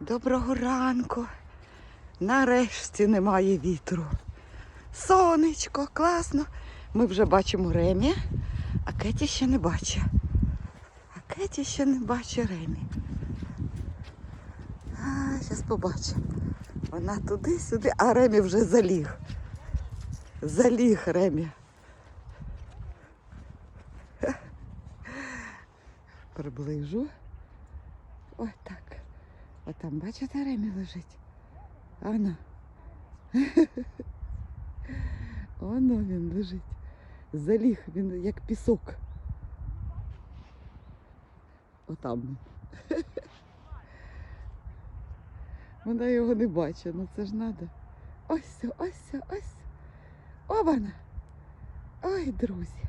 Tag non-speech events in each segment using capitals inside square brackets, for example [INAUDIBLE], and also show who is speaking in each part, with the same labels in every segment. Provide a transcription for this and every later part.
Speaker 1: Доброго ранку. Нарешті немає вітру. Сонечко, класно. Ми вже бачимо Ремі, а Кеті ще не бачить. А Кеті ще не бачить Ремі. А, зараз побачимо. Вона туди-сюди, а Ремі вже заліг. Заліг Ремі. Приближу. Ось так. От там, бачите, Ремі лежить. Ано. [LAUGHS] Оно він лежить. Заліг, він як пісок. Отам. [LAUGHS] Вона його не бачить, ну це ж треба. Ось, ось, ось. Обана. Ой, друзі.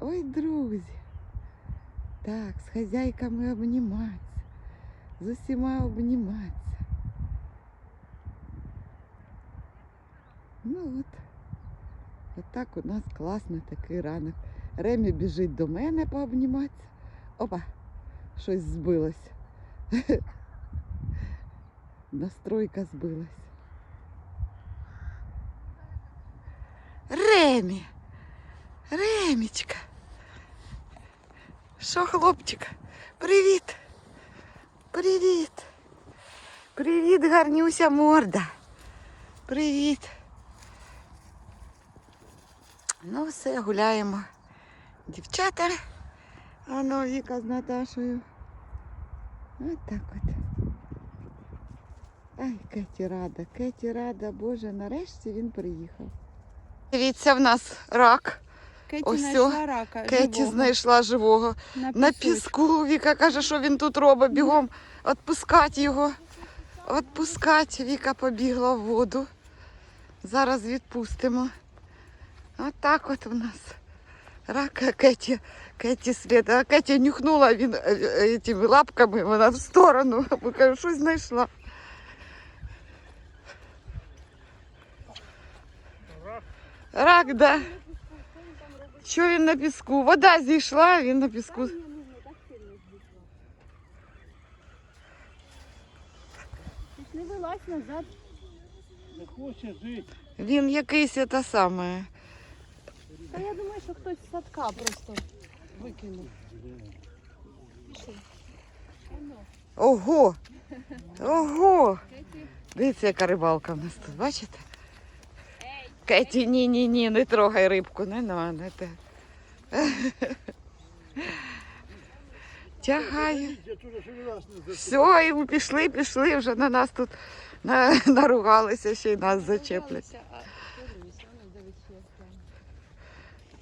Speaker 1: Ой, друзі. Так, з хазяйками обніматися. З усіма обніматися. Ну от. От так у нас класний такий ранок. Ремі біжить до мене пообніматися. Опа, щось збилось. [LAUGHS] Настройка збилась. Ремі! Ремічка! Що, хлопчик? Привіт! Привіт! Привіт, гарнюся морда! Привіт! Ну, все, гуляємо. Дівчата. Ано Віка з Наташою. Ось так от. Ай, Кеті рада, Кеті рада, Боже, нарешті він приїхав. Дивіться, в нас рак.
Speaker 2: Кеті
Speaker 1: Ось
Speaker 2: знайшла рака.
Speaker 1: Кеті
Speaker 2: живого,
Speaker 1: знайшла живого.
Speaker 2: на,
Speaker 1: На піску Віка каже, що він тут робить. Бігом відпускати його. Відпускати. Віка побігла в воду. Зараз відпустимо. От так от у нас. Рака Кеті, Кеті слід. А Кеті нюхнула він е, е, лапками, вона в сторону. [LAUGHS] Бо кажу, щось знайшла. Рак, да. Що він на піску? Вода зійшла, а він на піску.
Speaker 2: Не вилазь назад.
Speaker 3: Не хоче жити.
Speaker 1: Він якийсь це саме.
Speaker 2: Та я думаю, що хтось з садка просто викинув. Пішли.
Speaker 1: Ого! Ого! Дивіться, яка рибалка в нас тут, бачите? Кеті, ні, ні, ні, не трогай рибку, не на, не те.
Speaker 3: Не
Speaker 1: Все, і ми пішли, пішли, вже на нас тут на, наругалися, ще й нас зачеплять.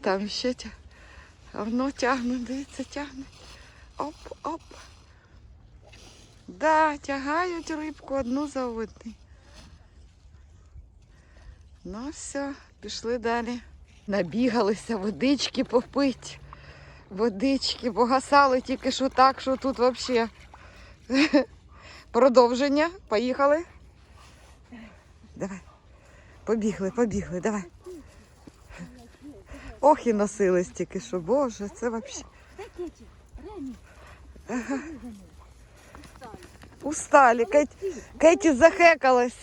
Speaker 2: Там.
Speaker 1: Ще тя... Воно тягне, дивіться, тягне. Оп, оп. Да, тягають рибку одну за одній. Ну все, пішли далі. Набігалися водички попить. Водички погасали тільки що так, що тут взагалі. [LAUGHS] Продовження. Поїхали. Давай. Побігли, побігли, давай. Ох, і носились тільки що, боже, це взагалі.
Speaker 2: Де Кеті?
Speaker 1: Усталі. Кеті захекалась.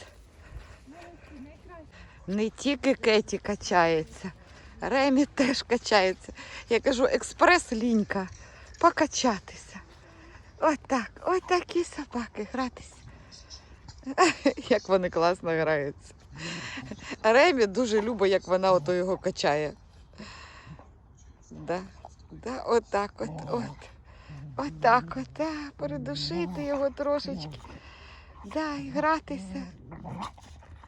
Speaker 1: Не тільки Кеті качається, Ремі теж качається. Я кажу, експрес-лінька. Покачатися. Ось так, ось такі собаки гратися. [LAUGHS] Як вони класно граються. Ремі дуже любить, як вона ото його качає. Да, да, отак от, от. Отак от, да, передушити його трошечки. Да, і гратися.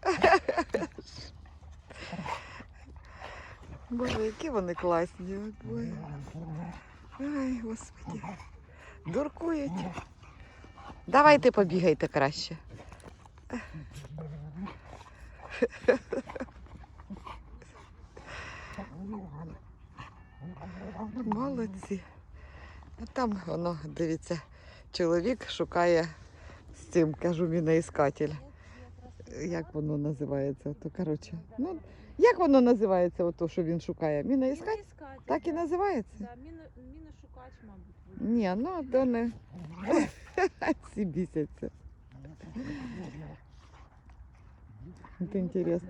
Speaker 1: [LAUGHS] Боже, які вони класні. Ай, господи. Дуркують. Давайте побігайте краще. Молодці. А там воно, дивіться, чоловік шукає з цим, кажу, міноіскатель. Як воно називається? То, коротше, ну, як воно називається, ото, що він шукає? Міноіскатель?
Speaker 2: Міноіскатель.
Speaker 1: Так і називається?
Speaker 2: Да, міно- міношукач, мабуть. буде.
Speaker 1: Ні, ну то не. [LAUGHS] Всі бісяться. Це інтересно.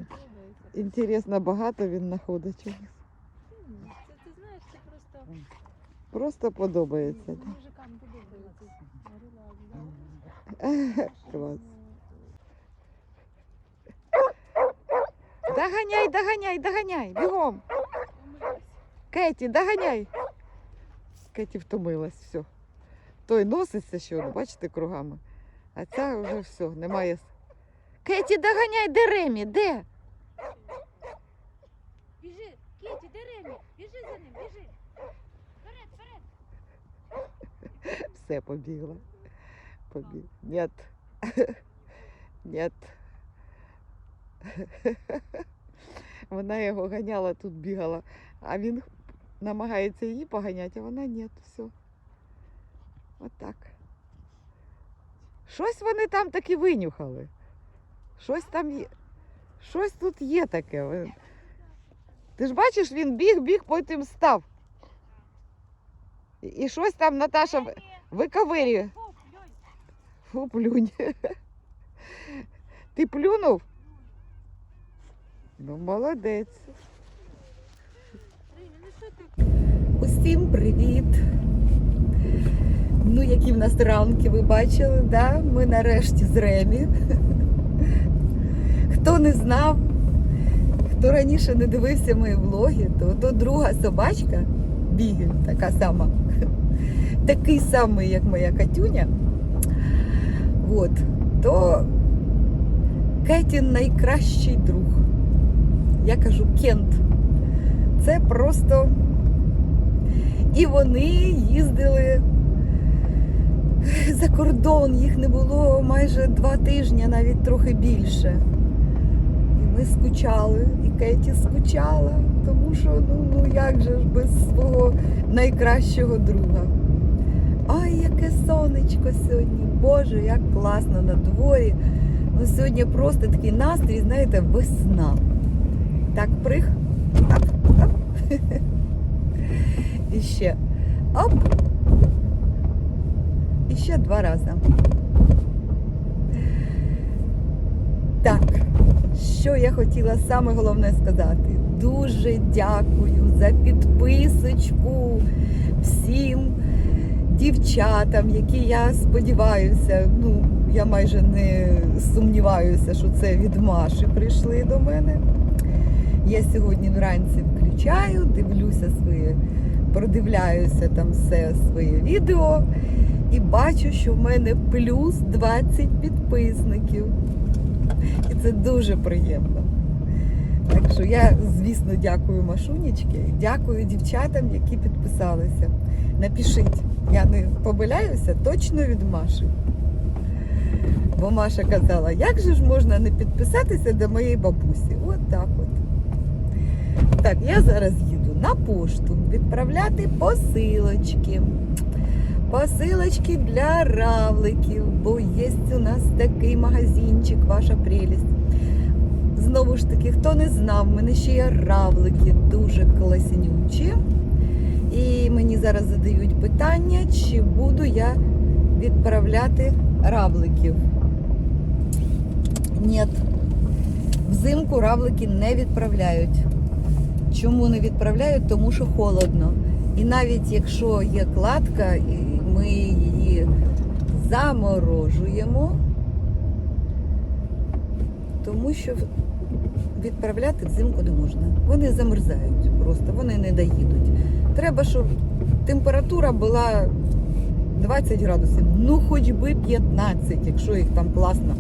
Speaker 1: Інтересно, багато він знаходить чогось.
Speaker 2: Це ти знаєш, це просто
Speaker 1: Просто подобається.
Speaker 2: мужикам подобається. [LAUGHS]
Speaker 1: Клас. Доганяй, доганяй, доганяй, бігом. Кеті, доганяй. Кеті втомилась, все. Той носиться ще, бачите, кругами. А ця вже все, немає. Кеті, доганяй, де Ремі? Де?
Speaker 2: Біжи, Кіті, де Ремі? Біжи за ним, біжи. Вперед, вперед.
Speaker 1: Все, побігла. Побіг. Нет. [LAUGHS] Нет. [LAUGHS] Вона його ганяла, тут бігала, а він намагається її поганяти, а вона ні, все. Отак. Щось вони там таки винюхали. Щось там є. Щось тут є таке. Ти ж бачиш, він біг, біг, потім став. І- щось там Наташа ви- виковирює. Фу, плюнь. [LAUGHS] Ти плюнув? Ну, молодець. Усім привіт. Ну, які в нас ранки ви бачили, да? Ми нарешті з Ремі. Хто не знав, хто раніше не дивився мої влоги, то, то друга собачка, Бігель, така сама, такий самий, як моя Катюня. От, то Кетін найкращий друг. Я кажу Кент. Це просто і вони їздили за кордон, їх не було майже два тижні, навіть трохи більше. І ми скучали, і Кеті скучала, тому що ну, ну як же ж без свого найкращого друга. Ай, яке сонечко сьогодні! Боже, як класно на дворі. Ну, сьогодні просто такий настрій, знаєте, весна. Так, прих. Оп, оп. [LAUGHS] І ще оп. І ще два рази. Так, що я хотіла саме головне сказати. Дуже дякую за підписочку всім дівчатам, які я сподіваюся, ну, я майже не сумніваюся, що це від Маші прийшли до мене. Я сьогодні вранці включаю, дивлюся своє, продивляюся там все своє відео і бачу, що в мене плюс 20 підписників. І це дуже приємно. Так що я, звісно, дякую Машунічки, дякую дівчатам, які підписалися. Напишіть, я не помиляюся, точно від Маші. Бо Маша казала, як же ж можна не підписатися до моєї бабусі? От так от. Так, я зараз їду на пошту відправляти посилочки. Посилочки для равликів, бо є у нас такий магазинчик, ваша прелість. Знову ж таки, хто не знав, в мене ще є равлики дуже класнючі. І мені зараз задають питання, чи буду я відправляти равликів. Ні. Взимку равлики не відправляють. Чому не відправляють? Тому що холодно. І навіть якщо є кладка, ми її заморожуємо, тому що відправляти взимку не можна. Вони замерзають просто, вони не доїдуть. Треба, щоб температура була 20 градусів, ну хоч би 15, якщо їх там класно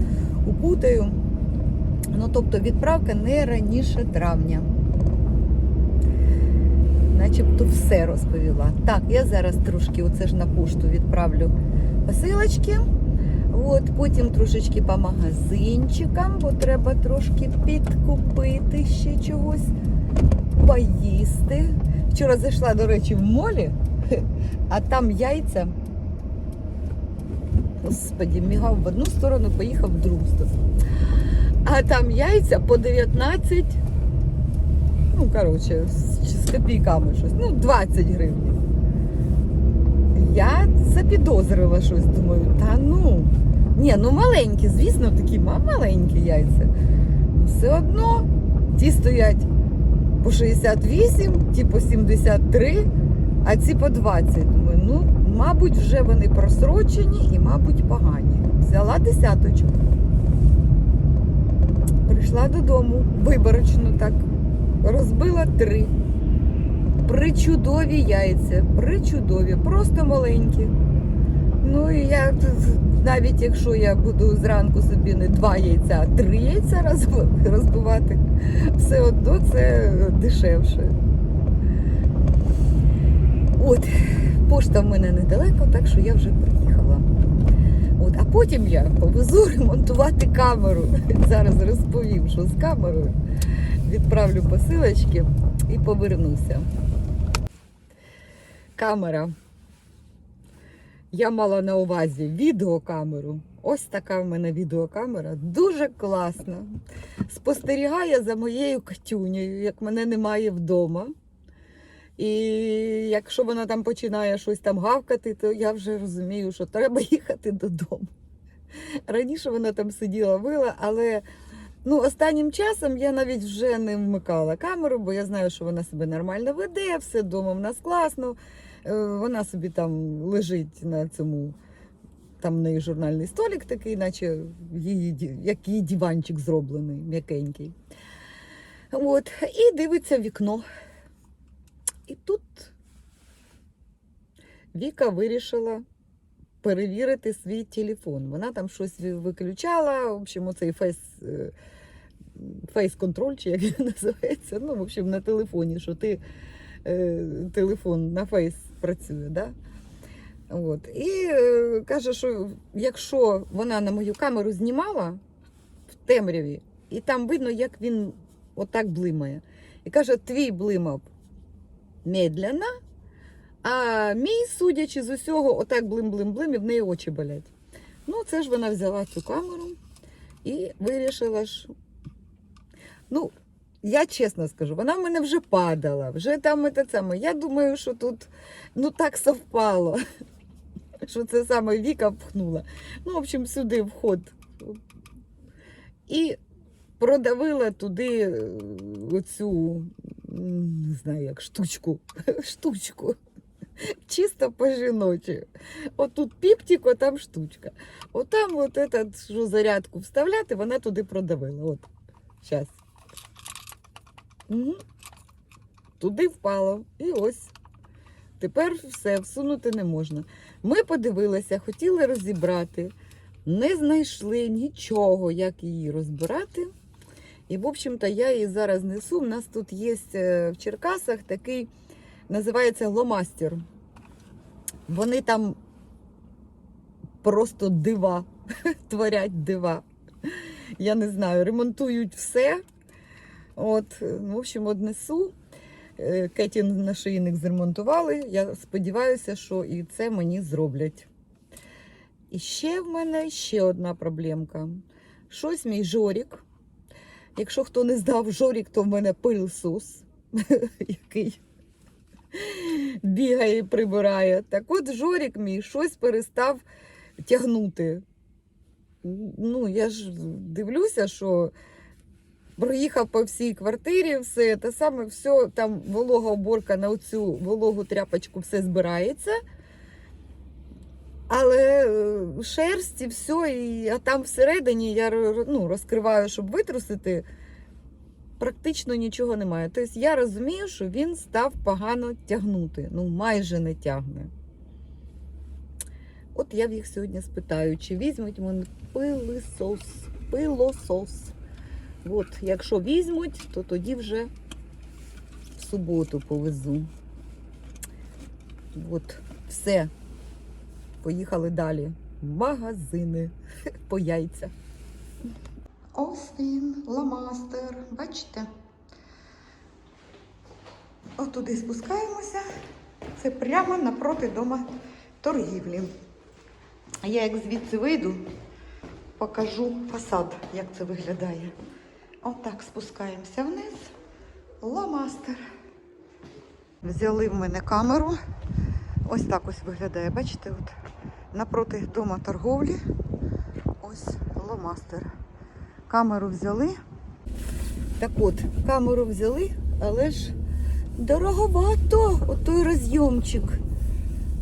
Speaker 1: укутаю. Ну, тобто відправка не раніше травня. Начебто все розповіла. Так, я зараз трошки, оце ж на пошту відправлю посилочки. От, потім трошечки по магазинчикам, бо треба трошки підкупити ще чогось, поїсти. Вчора зайшла, до речі, в молі, [LAUGHS] а там яйця. Господі, мігав в одну сторону, поїхав в другу сторону. А там яйця по 19, ну, коротше, з, з копійками щось, ну, 20 гривень. я запідозрила щось. Думаю, та ну. Ні, ну маленькі, звісно, такі маленькі яйця. Ну, Все одно ті стоять по 68, ті по 73, а ці по 20. Думаю, ну, мабуть, вже вони просрочені і, мабуть, погані. Взяла десяточок. Прийшла додому, виборочно так, розбила три. Причудові яйця, причудові, просто маленькі. Ну і я навіть якщо я буду зранку собі не два яйця, а три яйця розбивати, все одно це дешевше. От, пошта в мене недалеко, так що я вже приїхала. От, а потім я повезу ремонтувати камеру. [LAUGHS] Зараз розповім, що з камерою. Відправлю посилочки і повернуся. Камера. Я мала на увазі відеокамеру. Ось така в мене відеокамера. Дуже класна. Спостерігає за моєю Катюнею, як мене немає вдома. І якщо вона там починає щось там гавкати, то я вже розумію, що треба [LAUGHS] їхати додому. Раніше вона там сиділа, вила, але ну, останнім часом я навіть вже не вмикала камеру, бо я знаю, що вона себе нормально веде, все вдома в нас класно. Е, Вона собі там лежить на цьому. Там в неї журнальний столик такий, наче її, як її диванчик зроблений, м'якенький. От, і дивиться вікно. І тут Віка вирішила перевірити свій телефон. Вона там щось виключала, в общем, оцей фейс, е, фейс-контроль, чи як він [LAUGHS] називається. Ну, в общем, на телефоні, що ти е, телефон на фейс працює. Да? От. І е, каже, що якщо вона на мою камеру знімала в темряві, і там видно, як він отак блимає. І каже, твій блимав медленно, а мій, судячи з усього, отак блим-блим-блим, і в неї очі болять. Ну, це ж вона взяла цю камеру і вирішила ж. Ну, я чесно скажу, вона в мене вже падала, вже там це саме. Я думаю, що тут ну так совпало, [LAUGHS] що це саме Віка впхнула. Ну, в общем, сюди вход. І продавила туди е, оцю, не знаю як, штучку. [LAUGHS] штучку. Чисто по-жіночі. Отут піптик, отам штучка. Отам от этот, що зарядку вставляти, вона туди продавила. От. Зараз. Угу. Туди впало. І ось. Тепер все, всунути не можна. Ми подивилися, хотіли розібрати, не знайшли нічого, як її розбирати. І, в общем-то, я її зараз несу. У нас тут є е, в Черкасах такий, називається ломастер. Вони там просто дива, [LAUGHS] творять дива. Я не знаю, ремонтують все. От, ну, в общем, однесу. Е, Кетін нашийник зремонтували. Я сподіваюся, що і це мені зроблять. І ще в мене ще одна проблемка. Щось мій жорік. Якщо хто не здав жорік, то в мене пилсус, [LAUGHS] який бігає і прибирає. Так от жорік мій щось перестав тягнути. Ну, я ж дивлюся, що проїхав по всій квартирі, все те саме, все там волога уборка на оцю вологу тряпочку все збирається. Але е, шерсть і все, і, а там всередині я ну, розкриваю, щоб витрусити, практично нічого немає. Тобто я розумію, що він став погано тягнути. Ну, майже не тягне. От я в їх сьогодні спитаю, чи візьмуть вони пилисос, пилосос. От, якщо візьмуть, то тоді вже в суботу повезу. От, все. Поїхали далі. Магазини [LAUGHS] по яйця. Ось він, ламастер. Бачите? Отуди спускаємося. Це прямо напроти дома торгівлі. Я як звідси вийду, покажу фасад, як це виглядає. Отак спускаємося вниз. Ламастер. Взяли в мене камеру. Ось так ось виглядає. Бачите, от напроти дома торговлі. Ось ломастер. Камеру взяли. Так от, камеру взяли, але ж дороговато отой розйомчик.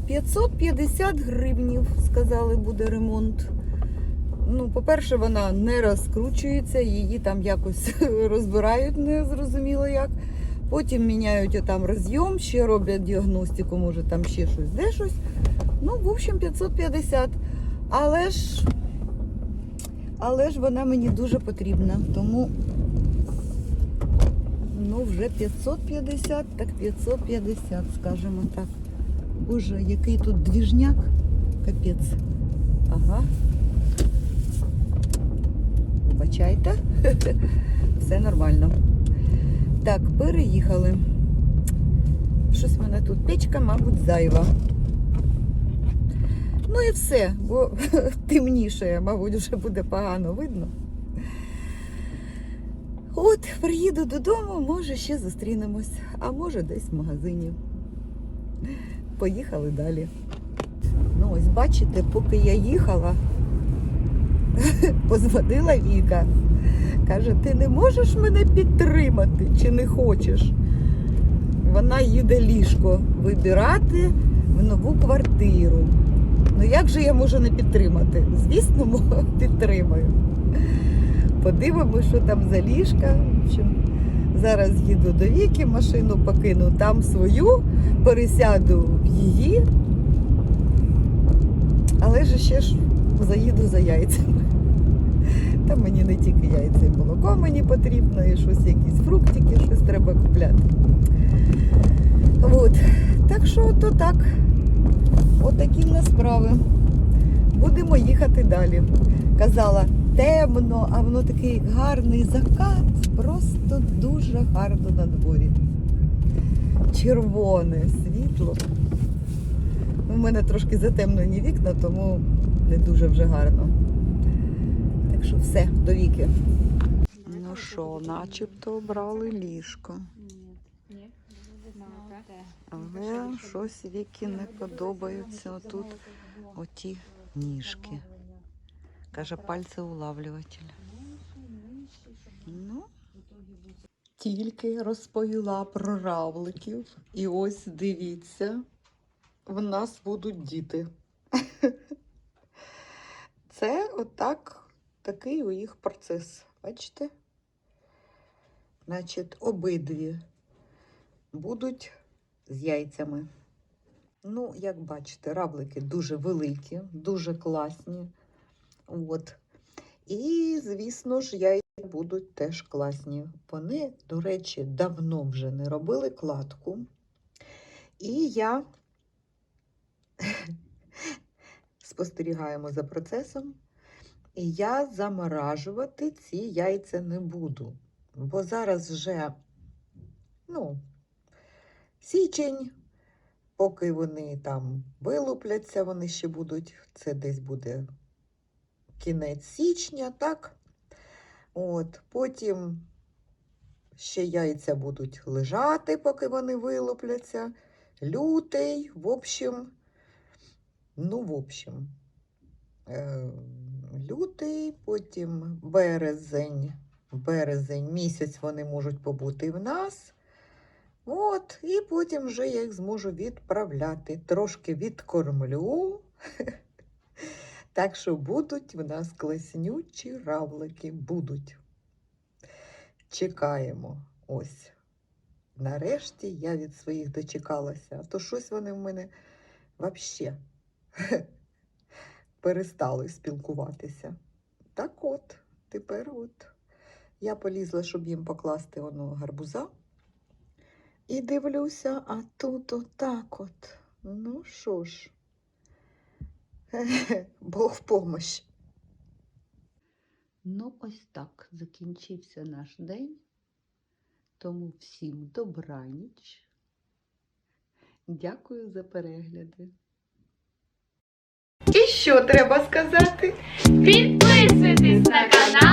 Speaker 1: 550 гривнів, сказали, буде ремонт. Ну, по-перше, вона не розкручується, її там якось [LAUGHS] розбирають, не зрозуміло як. Потім міняють отам розйом, ще роблять діагностику, може там ще щось, де щось. Ну, в общем, 550. Але ж, але ж вона мені дуже потрібна. Тому ну, вже 550, так 550, скажімо так. Боже, який тут двіжняк. Капець. Ага. Вибачайте. [LAUGHS] Все нормально. Так, переїхали. Щось в мене тут печка, мабуть, зайва. Ну і все, бо [LAUGHS] темніше, мабуть, вже буде погано видно. От, приїду додому, може ще зустрінемось, а може десь в магазині. Поїхали далі. Ну, ось бачите, поки я їхала, [LAUGHS] позвонила Віка. Каже, ти не можеш мене підтримати чи не хочеш? Вона їде ліжко вибирати в нову квартиру. Ну як же я можу не підтримати? Звісно, [LAUGHS] підтримаю. Подивимося, що там за ліжка. Зараз їду до Віки, машину покину там свою, пересяду в її. Але ж ще ж заїду за яйцями. Там мені не тільки яйця, і молоко мені потрібно, і щось, якісь фруктики, щось треба купляти. От. Так що то так. Отакі в нас справи. Будемо їхати далі. Казала, темно, а воно такий гарний закат. Просто дуже гарно на дворі. Червоне світло. У мене трошки затемнені вікна, тому не дуже вже гарно. Так що все, до віки. Ну що, начебто обрали ліжко. Але щось віки не подобаються отут оті ніжки. Каже, пальцеулавлюватель. Ну, тільки розповіла про равликів. І ось дивіться, в нас будуть діти. [LAUGHS] Це отак, такий у їх процес. Бачите? Значить, обидві будуть з яйцями. Ну, як бачите, равлики дуже великі, дуже класні. От. І, звісно ж, яйця будуть теж класні. Вони, до речі, давно вже не робили кладку. І я спостерігаємо за процесом. І я заморажувати ці яйця не буду. Бо зараз вже, ну, січень, поки вони там вилупляться, вони ще будуть, це десь буде кінець січня, так? От, потім ще яйця будуть лежати, поки вони вилупляться. Лютий, в общем, ну, в общем, е, лютий, потім березень, березень, місяць вони можуть побути в нас. От, і потім вже я їх зможу відправляти. Трошки відкормлю. [LAUGHS] Так що будуть в нас класнючі равлики. Будуть. Чекаємо. Ось. Нарешті я від своїх дочекалася. А то щось вони в мене взагалі [LAUGHS] перестали спілкуватися. Так от, тепер от. Я полізла, щоб їм покласти воно гарбуза. І дивлюся, а тут отак от. Ну що ж, [LAUGHS] Бог в помощь. Ну, ось так закінчився наш день. Тому всім добраніч. Дякую за перегляди що треба сказати?
Speaker 4: Підписуйтесь на канал.